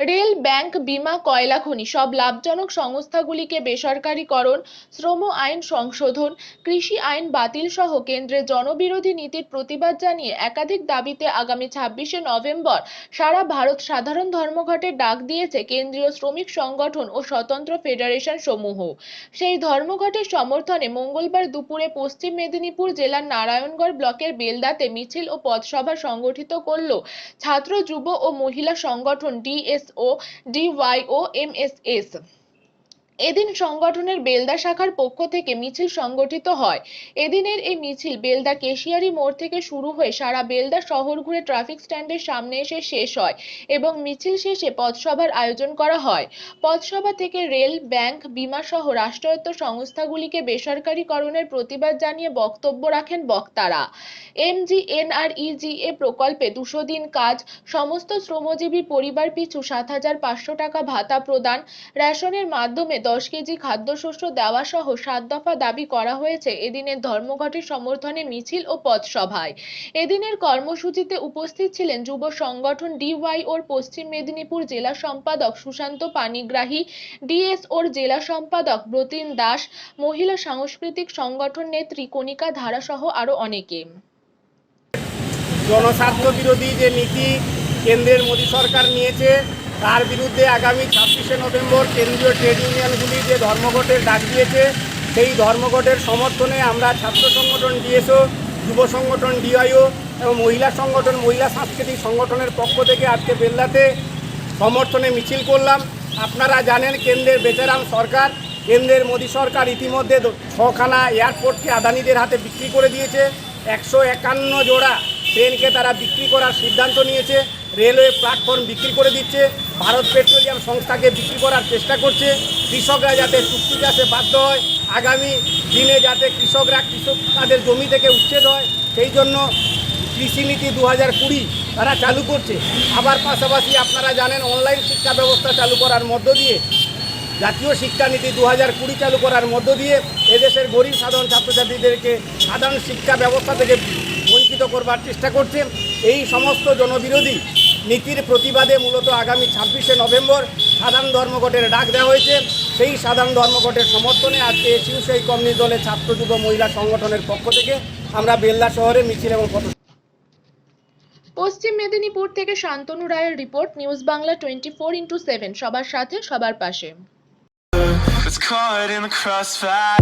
Rail, bank, বিমা, কয়লা, খনি সব লাভজনক সংস্থাগুলিকে বেসরকারীকরণ, শ্রম আইন সংশোধন, কৃষি আইন বাতিল সহ কেন্দ্রের জনবিরোধী নীতির প্রতিবাদ জানিয়ে একাধিক দাবিতে আগামী ছাব্বিশে নভেম্বর সারা ভারত সাধারণ ধর্মঘটের ডাক দিয়েছে কেন্দ্রীয় শ্রমিক সংগঠন ও স্বতন্ত্র ফেডারেশন সমূহ। সেই ধর্মঘটের সমর্থনে মঙ্গলবার দুপুরে পশ্চিম মেদিনীপুর জেলার নারায়ণগড় ব্লকের বেলদাতে মিছিল ও পথসভা সংগঠিত করল ছাত্র, যুব ও মহিলা সংগঠন ডিএসও এস এমএসএস এদিন সংগঠনের বেলদা শাখার পক্ষ থেকে মিছিল সংগঠিত হয়। এদিনের এই মিছিল বেলদা কেশিয়ারি মোড় থেকে শুরু হয়ে সারা বেলদা শহর ঘুরে ট্রাফিক স্ট্যান্ডের সামনে এসে শেষ হয় এবং মিছিল শেষে পথসভার আয়োজন করা হয়। পথসভা থেকে রেল, ব্যাংক, বিমা সহ রাষ্ট্রায়ত্ত সংস্থাগুলিকে বেসরকারীকরণের প্রতিবাদ জানিয়ে বক্তব্য রাখেন বক্তারা। এমজিএনআরইজিএ প্রকল্পে দুশো দিন কাজ, সমস্ত শ্রমজীবী পরিবার পিছু সাত হাজার পাঁচশো টাকা ভাতা প্রদান, রেশনের মাধ্যমে দশ কেজি খাদ্যশস্য দেওয়া সহ সাত দফা দাবি করা হয়েছে এদিনের ধর্মঘটের সমর্থনে মিছিল ও পথসভায় এদিনের কর্মসূচিতে উপস্থিত ছিলেন যুব সংগঠন ডিওয়াইওর পশ্চিম মেদিনীপুর জেলা সম্পাদক সুশান্ত পানিগ্রাহী, ডিএসওর জেলা সম্পাদক ব্রতিন দাস, মহিলা সাংস্কৃতিক সংগঠন নেত্রী কণিকা ধারা সহ আরও অনেকে। জনস্বার্থ বিরোধী যে নীতি কেন্দ্রের মোদী সরকার নিয়েছে তার বিরুদ্ধে আগামী ছাব্বিশে নভেম্বর কেন্দ্রীয় ট্রেড ইউনিয়নগুলি যে ধর্মঘটের ডাক দিয়েছে, সেই ধর্মঘটের সমর্থনে আমরা ছাত্র সংগঠন ডিএসও, যুব সংগঠন ডিআইও এবং মহিলা সংগঠন, মহিলা সাংস্কৃতিক সংগঠনের পক্ষ থেকে আজকে বেল্লাতে সমর্থনে মিছিল করলাম। আপনারা জানেন কেন্দ্রের বেচারাম সরকার, কেন্দ্রের মোদী সরকার ইতিমধ্যে ছখানা এয়ারপোর্টকে আদানিদের হাতে বিক্রি করে দিয়েছে। একশো একান্ন জোড়া ট্রেনকে তারা বিক্রি করার সিদ্ধান্ত নিয়েছে। রেলওয়ে প্ল্যাটফর্ম বিক্রি করে দিচ্ছে, ভারত পেট্রোলিয়াম সংস্থাকে বিক্রি করার চেষ্টা করছে, কৃষকরা যাতে চুক্তি চাষে বাধ্য হয়, আগামী দিনে যাতে কৃষকরা কৃষক তাদের জমি থেকে উচ্ছেদ হয়, সেই জন্য কৃষিনীতি দু হাজার কুড়ি তারা চালু করছে। আবার পাশাপাশি আপনারা জানেন, অনলাইন শিক্ষা ব্যবস্থা চালু করার মধ্য দিয়ে, জাতীয় শিক্ষানীতি দু হাজার কুড়ি চালু করার মধ্য দিয়ে এদেশের গরিব সাধারণ ছাত্রছাত্রীদেরকে সাধারণ শিক্ষা ব্যবস্থা থেকে বঞ্চিত করবার চেষ্টা করছে। এই সমস্ত জনবিরোধী নীতির প্রতিবাদে মূলত আগামী ছাব্বিশে নভেম্বর সাধারণ ধর্মঘটের ডাক দেওয়া হয়েছে সেই সাধারণ ধর্মঘটের সমর্থনে আজকে সেই কমিউনিস্ট দলের ছাত্র যুব মহিলা সংগঠনের পক্ষ থেকে আমরা বেল্লা শহরে মিছিল এবং পথ পশ্চিম মেদিনীপুর থেকে শান্তনু রায়ের report news Bangla twenty four into seven সবার সাথে সবার পাশে It's caught in the crossfire.